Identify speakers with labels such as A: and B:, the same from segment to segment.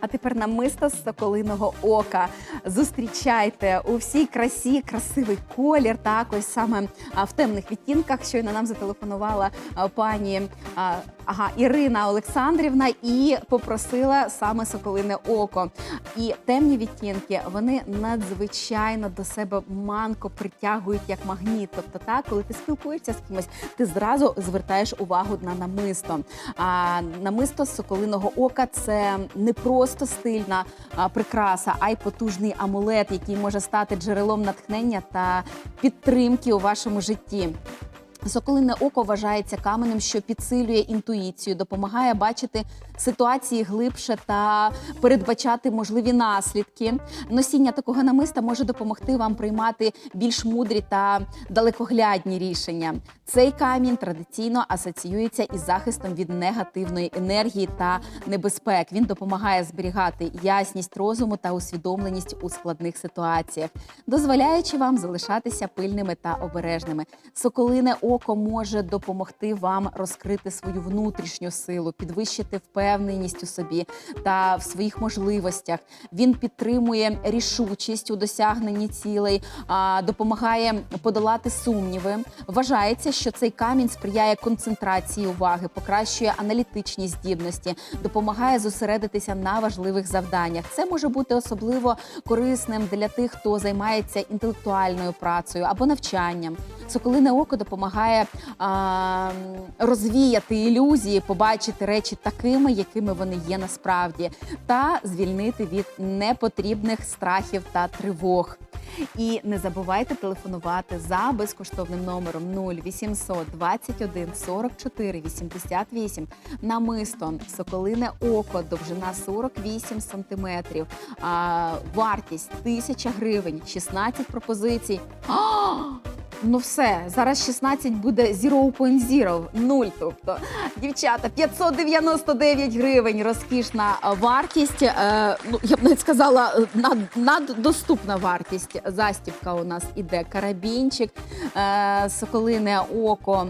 A: А тепер намисто з соколиного ока. Зустрічайте у всій красі, красивий колір. Так, ось саме в темних відтінках. Щойно нам зателефонувала пані ага, Ірина Олександрівна і попросила саме соколине око. І темні відтінки вони надзвичайно до себе манко притягують як магніт. Тобто, так, коли ти спілкуєшся з кимось, ти зразу звертаєш увагу на намисто. А намисто соколиного ока це не просто стильна прикраса, а й потужний амулет, який може стати джерелом натхнення та підтримки у вашому житті. Соколине око вважається каменем, що підсилює інтуїцію, допомагає бачити ситуації глибше та передбачати можливі наслідки. Носіння такого намиста може допомогти вам приймати більш мудрі та далекоглядні рішення. Цей камінь традиційно асоціюється із захистом від негативної енергії та небезпек. Він допомагає зберігати ясність розуму та усвідомленість у складних ситуаціях, дозволяючи вам залишатися пильними та обережними. Соколине око може допомогти вам розкрити свою внутрішню силу, підвищити впевненість у собі та в своїх можливостях. Він підтримує рішучість у досягненні цілей, допомагає подолати сумніви. Вважається, що цей камінь сприяє концентрації уваги, покращує аналітичні здібності, допомагає зосередитися на важливих завданнях. Це може бути особливо корисним для тих, хто займається інтелектуальною працею або навчанням. Соколине око допомагає а, розвіяти ілюзії, побачити речі такими, якими вони є насправді, та звільнити від непотрібних страхів та тривог. І не забувайте телефонувати за безкоштовним номером 0800 21 44 88 намисто Соколине око, довжина 48 сантиметрів, а, вартість 1000 гривень, 16 пропозицій. Ну все, зараз 16 буде 0.0, нуль. Тобто, дівчата, 599 гривень розкішна вартість. Е, ну, я б навіть сказала, е, над, наддоступна вартість. Застібка у нас іде карабінчик, е, соколине око.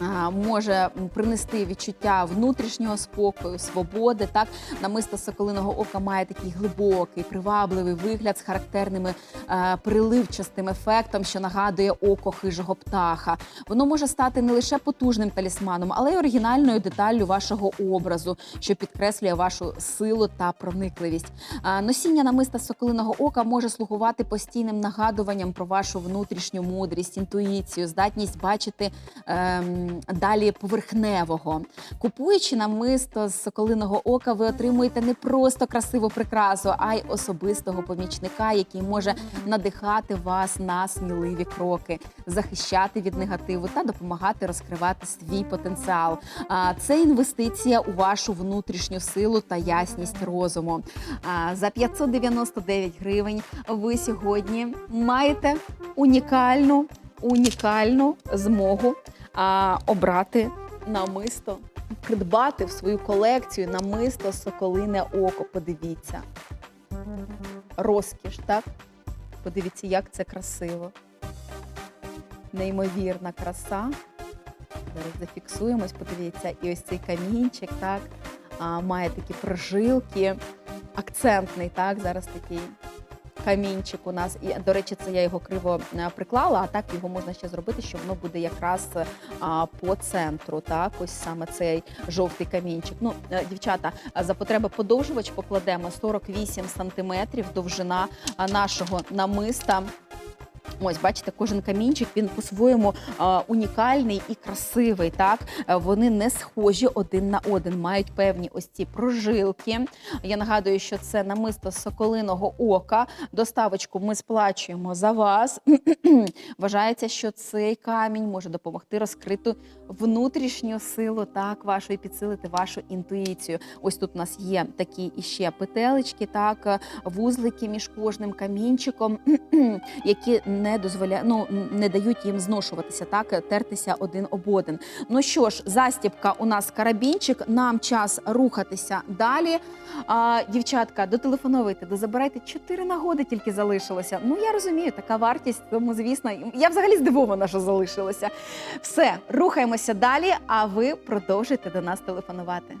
A: А, Може принести відчуття внутрішнього спокою, свободи. Так, намисто соколиного ока має такий глибокий, привабливий вигляд з характерними е, приливчастим ефектом, що нагадує око хижого птаха. Воно може стати не лише потужним талісманом, але й оригінальною деталлю вашого образу, що підкреслює вашу силу та проникливість. Е, Носіння намиста соколиного ока може слугувати постійним нагадуванням про вашу внутрішню мудрість, інтуїцію, здатність бачити ем, далі поверхневого. Купуючи намисто з соколиного ока, ви отримуєте не просто красиву прикрасу, а й особистого помічника, який може надихати вас на сміливі кроки, захищати від негативу та допомагати розкривати свій потенціал. Це інвестиція у вашу внутрішню силу та ясність розуму. За 599 гривень ви сьогодні маєте унікальну, унікальну змогу а, обрати намисто, придбати в свою колекцію намисто соколине око. Подивіться. Розкіш, так? Подивіться, як це красиво. Неймовірна краса. Зараз зафіксуємось, подивіться, і ось цей камінчик, так, а, має такі прожилки, акцентний, так, зараз такий камінчик у нас. І, до речі, це я його криво е, приклала, а так його можна ще зробити, що воно буде якраз а, по центру. Так, ось саме цей жовтий камінчик. Ну, е, дівчата, за потреби подовжувач покладемо 48 сантиметрів довжина нашого намиста. Ось, бачите, кожен камінчик він по-своєму унікальний і красивий. Так Е, вони не схожі один на один, мають певні ось ці прожилки. Я нагадую, що це намисто соколиного ока. Доставочку ми сплачуємо за вас. Вважається, що цей камінь може допомогти розкрити внутрішню силу, так вашу і підсилити вашу інтуїцію. Ось тут у нас є такі іще петелечки, так вузлики між кожним камінчиком, які не дозволяють, ну не дають їм зношуватися, так тертися один об один. Ну що ж, застібка у нас карабінчик. Нам час рухатися далі. А, дівчатка, дотелефоновуйте, дозабирайте чотири нагоди, тільки залишилося. Ну я розумію, така вартість, тому звісно, я взагалі здивована, що залишилося. Все, рухаємося далі. А ви продовжуйте до нас телефонувати.